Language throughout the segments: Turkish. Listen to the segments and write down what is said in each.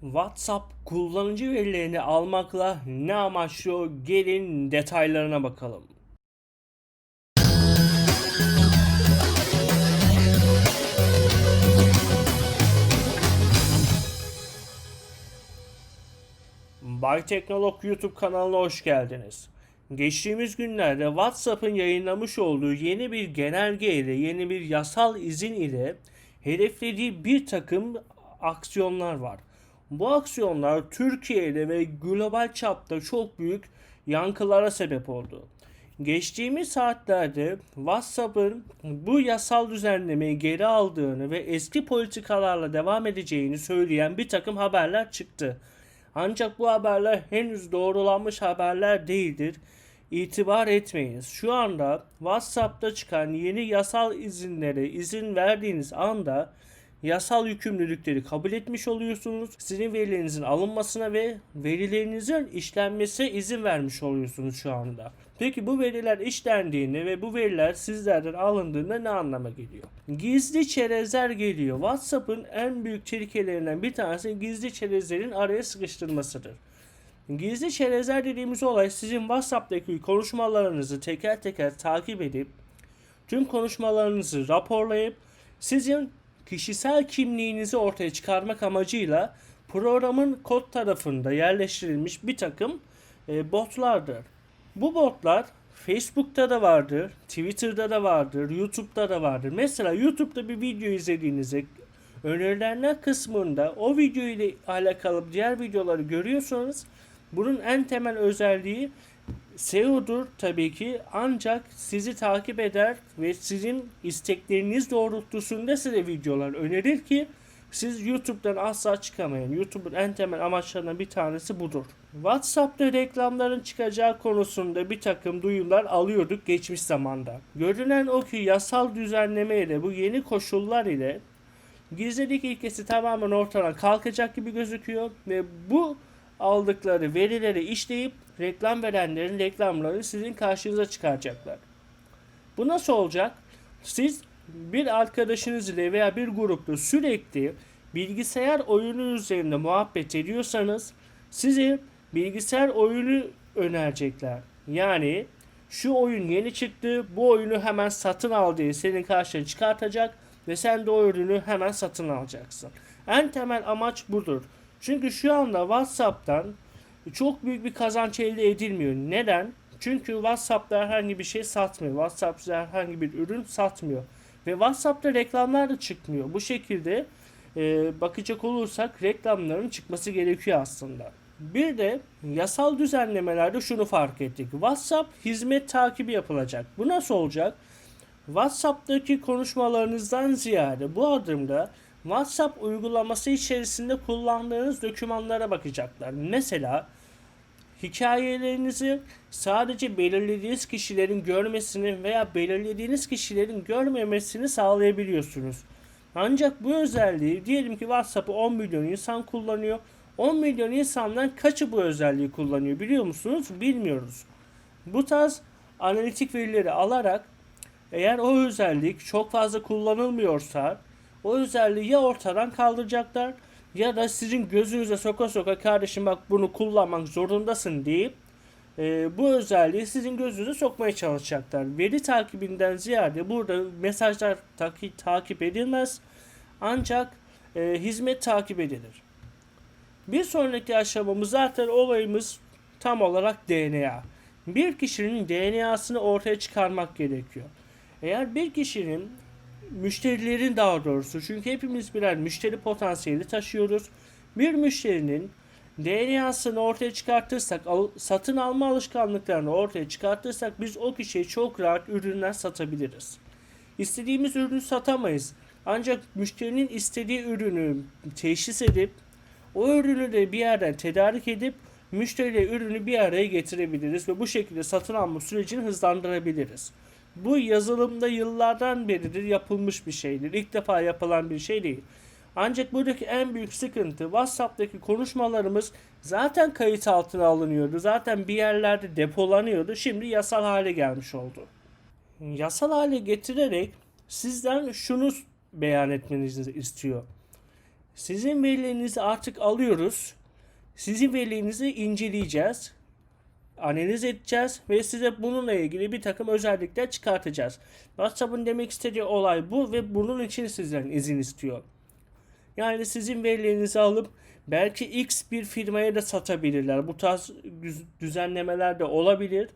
WhatsApp kullanıcı verilerini almakla ne amaçlıyor? Gelin detaylarına bakalım. Bay Teknolog YouTube kanalına hoş geldiniz. Geçtiğimiz günlerde WhatsApp'ın yayınlamış olduğu yeni bir genelge ile, yeni bir yasal izin ile hedeflediği bir takım aksiyonlar var. Bu aksiyonlar Türkiye'de ve global çapta çok büyük yankılara sebep oldu. Geçtiğimiz saatlerde WhatsApp'ın bu yasal düzenlemeyi geri aldığını ve eski politikalarla devam edeceğini söyleyen bir takım haberler çıktı. Ancak bu haberler henüz doğrulanmış haberler değildir. İtibar etmeyiniz. Şu anda WhatsApp'ta çıkan yeni yasal izinlere izin verdiğiniz anda yasal yükümlülükleri kabul etmiş oluyorsunuz. Sizin verilerinizin alınmasına ve verilerinizin işlenmesine izin vermiş oluyorsunuz şu anda. Peki bu veriler işlendiğinde ve bu veriler sizlerden alındığında ne anlama geliyor? Gizli çerezler geliyor. WhatsApp'ın en büyük tehlikelerinden bir tanesi gizli çerezlerin araya sıkıştırmasıdır. Gizli çerezler dediğimiz olay sizin WhatsApp'taki konuşmalarınızı teker teker takip edip tüm konuşmalarınızı raporlayıp sizin kişisel kimliğinizi ortaya çıkarmak amacıyla programın kod tarafında yerleştirilmiş bir takım e, botlardır. Bu botlar Facebook'ta da vardır, Twitter'da da vardır, YouTube'da da vardır. Mesela YouTube'da bir video izlediğinizde önerilenler kısmında o video ile alakalı diğer videoları görüyorsanız bunun en temel özelliği SEO'dur tabii ki ancak sizi takip eder ve sizin istekleriniz doğrultusunda size videolar önerir ki siz YouTube'dan asla çıkamayın. YouTube'un en temel amaçlarından bir tanesi budur. WhatsApp'ta reklamların çıkacağı konusunda bir takım duyumlar alıyorduk geçmiş zamanda. Görünen o ki yasal düzenleme ile bu yeni koşullar ile gizlilik ilkesi tamamen ortadan kalkacak gibi gözüküyor ve bu aldıkları verileri işleyip reklam verenlerin reklamlarını sizin karşınıza çıkaracaklar. Bu nasıl olacak? Siz bir arkadaşınız ile veya bir grupta sürekli bilgisayar oyunu üzerinde muhabbet ediyorsanız size bilgisayar oyunu önerecekler. Yani şu oyun yeni çıktı, bu oyunu hemen satın al diye senin karşına çıkartacak ve sen de o ürünü hemen satın alacaksın. En temel amaç budur. Çünkü şu anda WhatsApp'tan çok büyük bir kazanç elde edilmiyor. Neden? Çünkü WhatsApp'ta herhangi bir şey satmıyor. WhatsApp herhangi bir ürün satmıyor. Ve WhatsApp'ta reklamlar da çıkmıyor. Bu şekilde e, bakacak olursak reklamların çıkması gerekiyor aslında. Bir de yasal düzenlemelerde şunu fark ettik. WhatsApp hizmet takibi yapılacak. Bu nasıl olacak? WhatsApp'taki konuşmalarınızdan ziyade bu adımda WhatsApp uygulaması içerisinde kullandığınız dokümanlara bakacaklar. Mesela hikayelerinizi sadece belirlediğiniz kişilerin görmesini veya belirlediğiniz kişilerin görmemesini sağlayabiliyorsunuz. Ancak bu özelliği diyelim ki WhatsApp'ı 10 milyon insan kullanıyor. 10 milyon insandan kaçı bu özelliği kullanıyor biliyor musunuz? Bilmiyoruz. Bu tarz analitik verileri alarak eğer o özellik çok fazla kullanılmıyorsa o özelliği ya ortadan kaldıracaklar ya da sizin gözünüze soka soka kardeşim bak bunu kullanmak zorundasın deyip e, bu özelliği sizin gözünüze sokmaya çalışacaklar. Veri takibinden ziyade burada mesajlar taki, takip edilmez ancak e, hizmet takip edilir. Bir sonraki aşamamız zaten olayımız tam olarak DNA. Bir kişinin DNA'sını ortaya çıkarmak gerekiyor. Eğer bir kişinin müşterilerin daha doğrusu çünkü hepimiz birer müşteri potansiyeli taşıyoruz. Bir müşterinin DNA'sını ortaya çıkartırsak, al, satın alma alışkanlıklarını ortaya çıkartırsak biz o kişiye çok rahat ürünler satabiliriz. İstediğimiz ürünü satamayız. Ancak müşterinin istediği ürünü teşhis edip o ürünü de bir yerden tedarik edip müşteriyle ürünü bir araya getirebiliriz ve bu şekilde satın alma sürecini hızlandırabiliriz. Bu yazılımda yıllardan beridir yapılmış bir şeydir. İlk defa yapılan bir şey değil. Ancak buradaki en büyük sıkıntı WhatsApp'taki konuşmalarımız zaten kayıt altına alınıyordu. Zaten bir yerlerde depolanıyordu. Şimdi yasal hale gelmiş oldu. Yasal hale getirerek sizden şunu beyan etmenizi istiyor. Sizin verilerinizi artık alıyoruz. Sizin verilerinizi inceleyeceğiz. Analiz edeceğiz ve size bununla ilgili bir takım özellikler çıkartacağız. WhatsApp'ın demek istediği olay bu ve bunun için sizden izin istiyor. Yani sizin verilerinizi alıp belki X bir firmaya da satabilirler. Bu tarz düz- düzenlemeler de olabilir.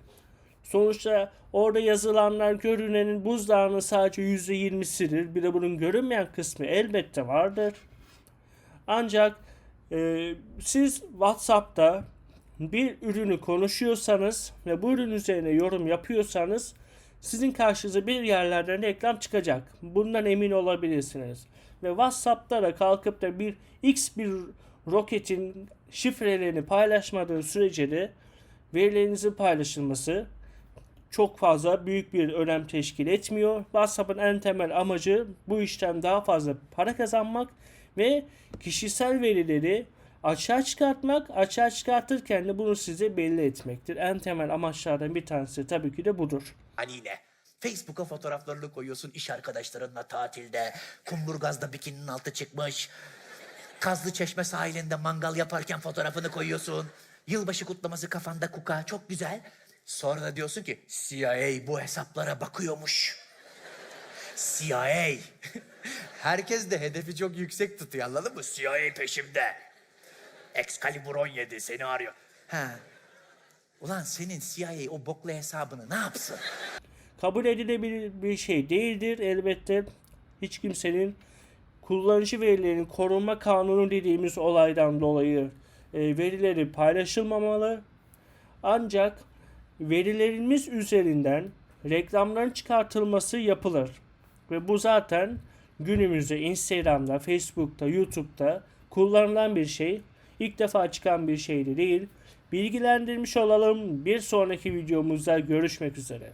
Sonuçta orada yazılanlar görünenin buzdağının sadece %20'sidir. Bir de bunun görünmeyen kısmı elbette vardır. Ancak e, siz WhatsApp'ta bir ürünü konuşuyorsanız ve bu ürün üzerine yorum yapıyorsanız sizin karşınıza bir yerlerden reklam çıkacak. Bundan emin olabilirsiniz. Ve WhatsApp'ta da kalkıp da bir X bir roketin şifrelerini paylaşmadığı sürece de verilerinizin paylaşılması çok fazla büyük bir önem teşkil etmiyor. WhatsApp'ın en temel amacı bu işten daha fazla para kazanmak ve kişisel verileri açığa çıkartmak, açığa çıkartırken de bunu size belli etmektir. En temel amaçlardan bir tanesi tabii ki de budur. Anine. Facebook'a fotoğraflarını koyuyorsun iş arkadaşlarınla tatilde. Kumburgaz'da bikininin altı çıkmış. Kazlı Çeşme sahilinde mangal yaparken fotoğrafını koyuyorsun. Yılbaşı kutlaması kafanda kuka çok güzel. Sonra da diyorsun ki CIA bu hesaplara bakıyormuş. CIA. Herkes de hedefi çok yüksek tutuyor anladın mı? CIA peşimde. Excalibur 17 seni arıyor. Ha. Ulan senin CIA o boklu hesabını ne yapsın? kabul edilebilir bir şey değildir. Elbette hiç kimsenin kullanıcı verilerinin korunma kanunu dediğimiz olaydan dolayı e, verileri paylaşılmamalı. Ancak verilerimiz üzerinden reklamların çıkartılması yapılır. Ve bu zaten günümüzde Instagram'da, Facebook'ta, YouTube'da kullanılan bir şey. İlk defa çıkan bir şey de değil. Bilgilendirmiş olalım. Bir sonraki videomuzda görüşmek üzere.